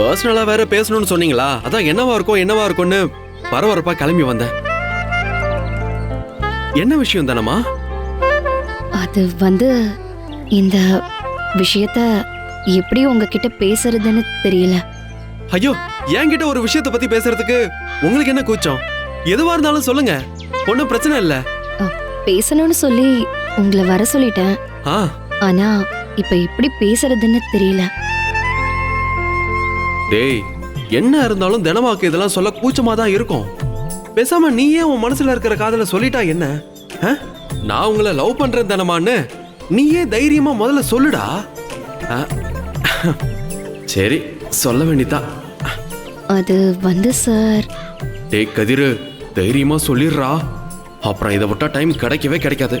பர்சனலா வேற பேசணும்னு சொன்னீங்களா? அதான் என்னவா இருக்கும் என்னவா இருக்கும்னு பரபரப்பா கிளம்பி வந்தேன். என்ன விஷயம் தானம்மா? அது வந்து இந்த விஷயத்த எப்படி உங்ககிட்ட பேசுறதுன்னு தெரியல. ஐயோ என்கிட்ட ஒரு விஷயத்த பத்தி பேசுறதுக்கு உங்களுக்கு என்ன கூச்சம்? எதுவா இருந்தாலும் சொல்லுங்க. ஒன்றும் பிரச்சனை இல்ல. பேசணும்னு சொல்லி உங்களை வர சொல்லிட்டேன். ஆனா இப்ப எப்படி பேசுறதுன்னு தெரியல. டேய் என்ன இருந்தாலும் தினமாக்கு இதெல்லாம் சொல்ல கூச்சமா தான் இருக்கும். பேசாம நீ ஏன் உன் மனசுல இருக்கிற காதல சொல்லிட்டா என்ன? நான் உங்களை லவ் பண்றேன் தானமான்னு நீயே தைரியமா முதல்ல சொல்லுடா? சரி சொல்ல வேண்டியதா? அது வந்து சார். டேய் கதிரு தைரியமா சொல்லிடுறா. அப்புறம் இதை விட்டா டைம் கிடைக்கவே கிடைக்காது.